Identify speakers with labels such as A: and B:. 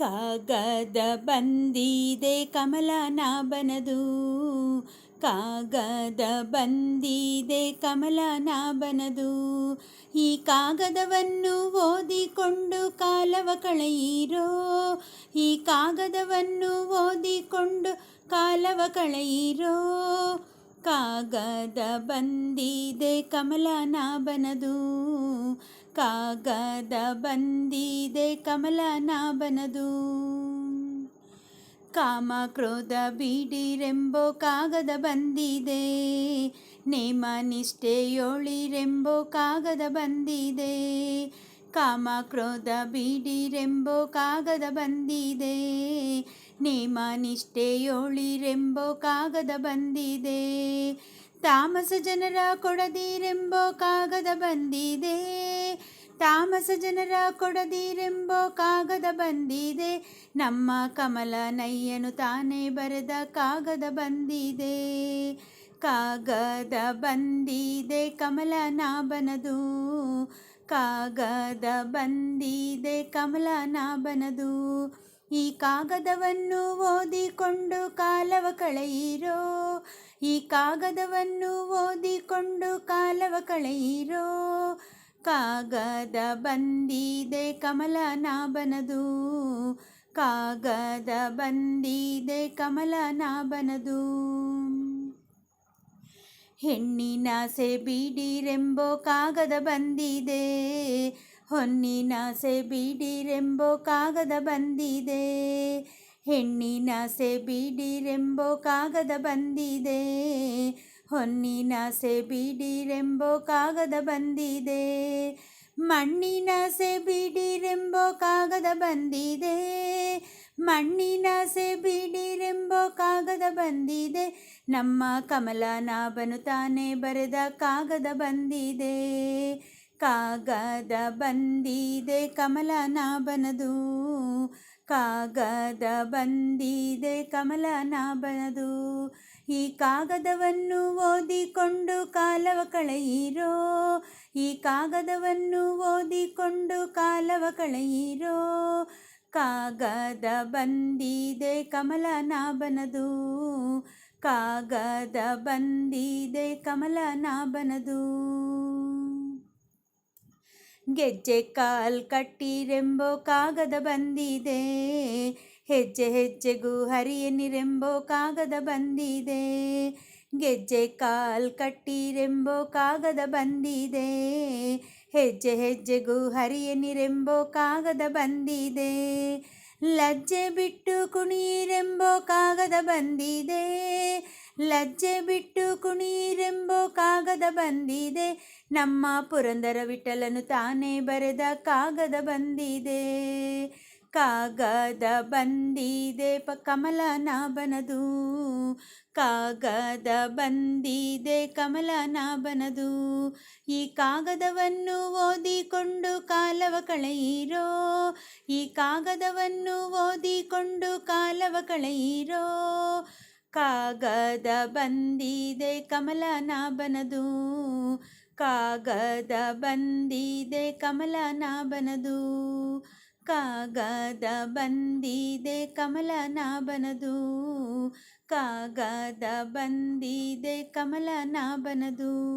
A: ಕಾಗದ ಬಂದಿದೆ ಕಮಲನಾಭನದು. ಕಾಗದ ಬಂದಿದೆ ಕಮಲನಾಭನದು. ಈ ಕಾಗದವನ್ನು ಓದಿಕೊಂಡು ಕಾಲವ ಕಳೆಯಿರೋ. ಈ ಕಾಗದವನ್ನು ಓದಿಕೊಂಡು ಕಾಲವ ಕಳೆಯಿರೋ. ಕಾಗದ ಬಂದಿದೆ ಕಮಲನಾಭನದು. ಕಾಗದ ಬಂದಿದೆ ಕಮಲನಾಭನದು. ಕಾಮ ಕ್ರೋಧ ಬೀಡಿರೆಂಬೋ ಕಾಗದ ಬಂದಿದೆ. ನೇಮ ನಿಷ್ಠೆಯೋಳಿರೆಂಬೋ ಕಾಗದ ಬಂದಿದೆ. ಕಾಮ ಕ್ರೋಧ ಬೀಡಿರೆಂಬೋ ಕಾಗದ ಬಂದಿದೆ. ನೇಮ ನಿಷ್ಠೆಯೋಳಿರೆಂಬೋ ಕಾಗದ ಬಂದಿದೆ. ತಾಮಸ ಜನರ ಕೊಡದಿರೆಂಬೋ ಕಾಗದ ಬಂದಿದೆ. ತಾಮಸ ಜನರ ಕೊಡದಿರೆಂಬೋ ಕಾಗದ ಬಂದಿದೆ. ನಮ್ಮ ಕಮಲ ನಯ್ಯನು ತಾನೇ ಬರೆದ ಕಾಗದ ಬಂದಿದೆ. ಕಾಗದ ಬಂದಿದೆ ಕಮಲ ಕಮಲನಾಭನದು ಕಾಗದ ಬಂದಿದೆ ಕಮಲ ಕಮಲನಾಭನದು ಈ ಕಾಗದವನ್ನು ಓದಿಕೊಂಡು ಕಾಲವ ಕಳೆಯಿರೋ, ಈ ಕಾಗದವನ್ನು ಓದಿಕೊಂಡು ಕಾಲವ ಕಳೆಯಿರೋ, ಕಾಗದ ಬಂದಿದೆ ಕಮಲನಾಭನದು ಕಾಗದ ಬಂದಿದೆ ಕಮಲನಾಭನದು ಹೆಣ್ಣಿನಾಸೆ ಬಿಡಿರೆಂಬೋ ಕಾಗದ ಬಂದಿದೆ ಹೊನ್ನಿನಾಸೆ ಬಿಡಿರೆಂಬೋ ಕಾಗದ ಬಂದಿದೆ. ಹೆಣ್ಣಿನಾಸೆ ಬಿಡಿರೆಂಬೋ ಕಾಗದ ಬಂದಿದೆ. ಹೊನ್ನಿನಾಸೆ ಬಿಡಿರೆಂಬೋ ಕಾಗದ ಬಂದಿದೆ. ಮಣ್ಣಿನಾಸೆ ಬಿಡಿರೆಂಬೋ ಕಾಗದ ಬಂದಿದೆ. ಮಣ್ಣಿನಾಸೆ ಬಿಡಿರೆಂಬೋ ಕಾಗದ ಬಂದಿದೆ. ನಮ್ಮ ಕಮಲನಾಭನು ತಾನೇ ಬರೆದ ಕಾಗದ ಬಂದಿದೆ. ಕಾಗದ ಬಂದಿದೆ ಕಮಲನಾಭನದು. ಕಾಗದ ಬಂದಿದೆ ಕಮಲನಾಭನದು. ಈ ಕಾಗದವನ್ನು ಓದಿಕೊಂಡು ಕಾಲವ ಕಳೆಯಿರೋ. ಈ ಕಾಗದವನ್ನು ಓದಿಕೊಂಡು ಕಾಲವ ಕಳೆಯಿರೋ. ಕಾಗದ ಬಂದಿದೆ ಕಮಲನಾಭನದು. ಕಾಗದ ಬಂದಿದೆ ಕಮಲನಾಭನದು. ಗೆಜ್ಜೆ ಕಾಲ್ ಕಟ್ಟಿರೆಂಬೋ ಕಾಗದ ಬಂದಿದೆ. ಹೆಜ್ಜೆ ಹೆಜ್ಜೆಗೂ ಹರಿಯನಿರೆಂಬೋ ಕಾಗದ ಬಂದಿದೆ. ಗೆಜ್ಜೆ ಕಾಲ್ ಕಟ್ಟಿರೆಂಬೋ ಕಾಗದ ಬಂದಿದೆ. ಹೆಜ್ಜೆ ಹೆಜ್ಜೆಗೂ ಹರಿಯನಿರೆಂಬೋ ಕಾಗದ ಬಂದಿದೆ. ಲಜ್ಜೆ ಬಿಟ್ಟು ಕುಣೀರೆಂಬೋ ಕಾಗದ ಬಂದಿದೆ. ಲಜ್ಜೆ ಬಿಟ್ಟು ಕುಣಿರೆಂಬೋ ಕಾಗದ ಬಂದಿದೆ. ನಮ್ಮ ಪುರಂದರ ವಿಠಲನು ತಾನೇ ಬರೆದ ಕಾಗದ ಬಂದಿದೆ. ಕಾಗದ ಬಂದಿದೆ ಪ ಕಮಲನಾಭನದು. ಕಾಗದ ಬಂದಿದೆ ಕಮಲನಾಭನದು. ಈ ಕಾಗದವನ್ನು ಓದಿಕೊಂಡು ಕಾಲವ ಕಳೆಯಿರೋ. ಈ ಕಾಗದವನ್ನು ಓದಿಕೊಂಡು ಕಾಲವ ಕಳೆಯಿರೋ. ಕಾಗದ ಬಂದಿದೆ ಕಮಲನಾಭನದು. ಕಾಗದ ಬಂದಿದೆ ಕಮಲನಾಭನದು. ಕಾಗದ ಬಂದಿದೆ ಕಮಲನಾಭನದು. ಕಾಗದ ಬಂದಿದೆ ಕಮಲನಾಭನದು.